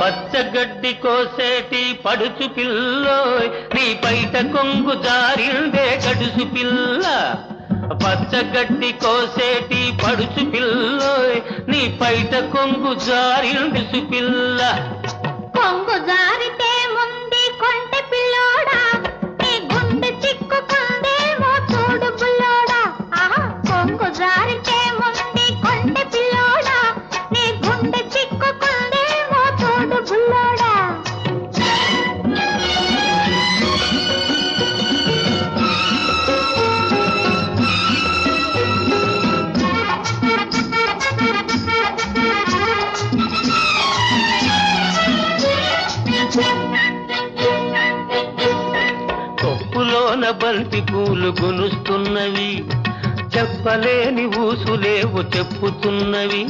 పచ్చగడ్డి కోసేటి పడుచు పిల్లోయ్ నీ బయట కొంగు జారిందే గడుసు పిల్ల. పచ్చగడ్డి కోసేటి పడుచు పిల్లోయ్ నీ బయట కొంగు జారింది పిల్ల. కొంగు కొప్పులోన బంతి పూలు గునుస్తున్నవి. చెప్పలేని ఊసులేవు చెప్పుతున్నవి.